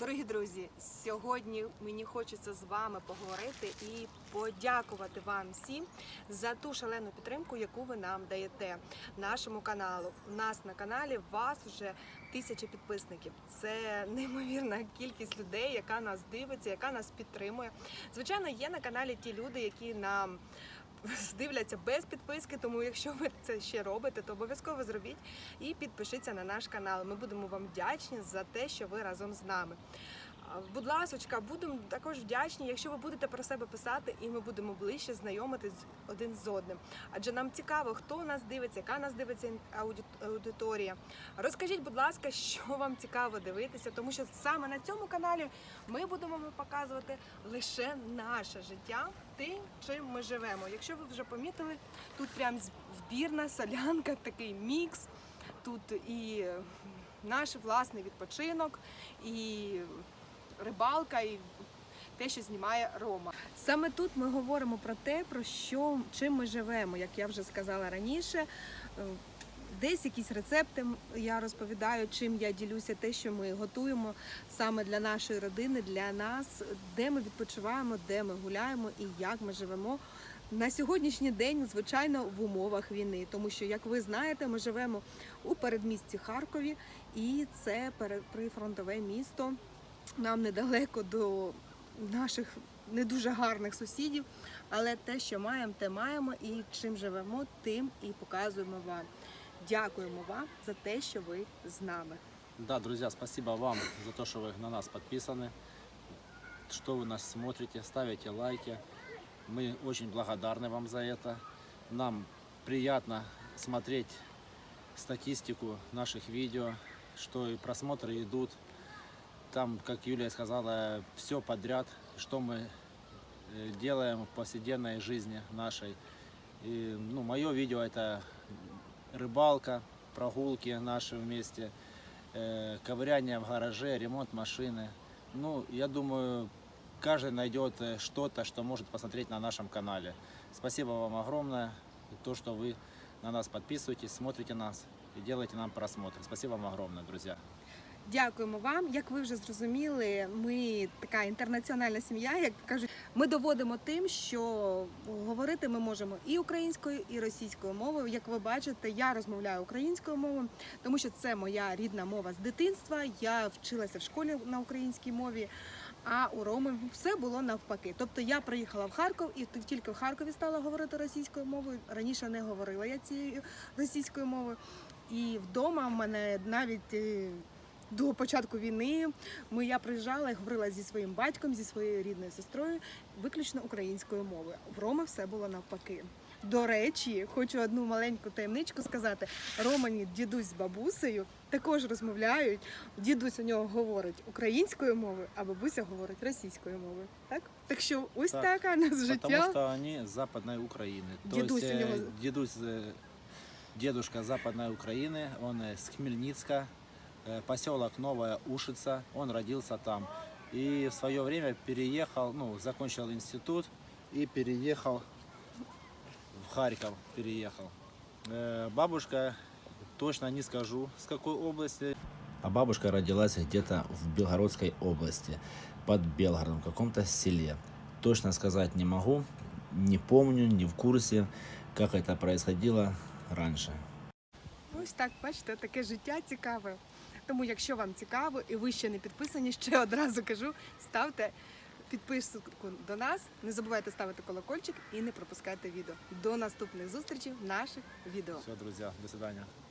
Дорогі друзі, сьогодні мені хочеться з вами поговорити і подякувати вам всім за ту шалену підтримку, яку ви нам даєте нашому каналу. У нас на каналі вас вже тисячі підписників. Це неймовірна кількість людей, яка нас дивиться, яка нас підтримує. Звичайно, є на каналі ті люди, які нам дивляться без підписки, тому якщо ви це ще робите, то обов'язково зробіть і підпишіться на наш канал. Ми будемо вам вдячні за те, що ви разом з нами. Будь ласочка, будемо також вдячні, якщо ви будете про себе писати, і ми будемо ближче знайомитись один з одним. Адже нам цікаво, хто нас дивиться, яка нас дивиться аудиторія. Розкажіть, будь ласка, що вам цікаво дивитися, тому що саме на цьому каналі ми будемо показувати лише наше життя, тим, чим ми живемо. Якщо ви вже помітили, тут прям збірна солянка, такий мікс. Тут і наш власний відпочинок, і рибалка, і те, що знімає Рома. Саме тут ми говоримо про те, про що чим ми живемо, як я вже сказала раніше. Е, Десь якісь рецепти я розповідаю, чим я ділюся, те, що ми готуємо саме для нашої родини, для нас, де ми відпочиваємо, де ми гуляємо і як ми живемо на сьогоднішній день, звичайно, в умовах війни, тому що, як ви знаєте, ми живемо у передмісті Харкові, і це прифронтове місто Нам недалеко до наших не дуже гарних сусідів, але те, що маємо, те маємо, і чим живемо, тим і показуємо вам. Дякуємо вам за те, що ви з нами. Да, друзья, спасибо вам за то, что вы на нас подписаны, что вы нас смотрите, ставите лайки. Мы очень благодарны вам за это. Нам приятно смотреть статистику наших видео, что и просмотры идут. Там, как Юлия сказала, все подряд, что мы э, делаем в повседневной жизни нашей. И, ну, мое видео это рыбалка, прогулки наши вместе, э, ковыряние в гараже, ремонт машины. Ну, я думаю, каждый найдет э, что-то, что может посмотреть на нашем канале. Спасибо вам огромное, то, что вы на нас подписываетесь, смотрите нас и делаете нам просмотр. Спасибо вам огромное, друзья. Дякуємо вам. Як ви вже зрозуміли, ми така інтернаціональна сім'я, як кажуть, ми доводимо тим, що говорити ми можемо і українською, і російською мовою. Як ви бачите, я розмовляю українською мовою, тому що це моя рідна мова з дитинства. Я вчилася в школі на українській мові. А у Роми все було навпаки. Тобто я приїхала в Харків і тільки в Харкові стала говорити російською мовою. Раніше не говорила я цією російською мовою. І вдома в мене навіть е, до початку війни ми я приїжджала і говорила зі своїм батьком, зі своєю рідною сестрою, виключно українською мовою. В Роми все було навпаки. До речі, хочу одну маленьку таємничку сказати. Романі дідусь з бабусею також розмовляють. Дідусь у нього говорить українською мовою, а бабуся говорить російською мовою. Так? Так що ось Так, така нас Потому життя. что они с западной Украины. Дедусь То есть у него- э, дедусь, э, дедушка западной Украины, он э, с Хмельницка, э, поселок Новая Ушица, он родился там. И в свое время переехал, ну, закончил институт и переехал в Харьков, переехал. Э, Бабушка, точно не скажу, с какой области. А бабушка родилась где-то в Белгородской области, под Белгородом, в каком-то селе. Точно сказать не могу, не помню, не в курсе, как это происходило раньше. Ось так, бачите, таке життя цікаве. Тому, якщо вам цікаво і ви ще не підписані, ще одразу кажу, ставте підписку до нас, не забувайте ставити колокольчик і не пропускайте відео. До наступних зустрічей в наших відео. Все, друзі, до свидания.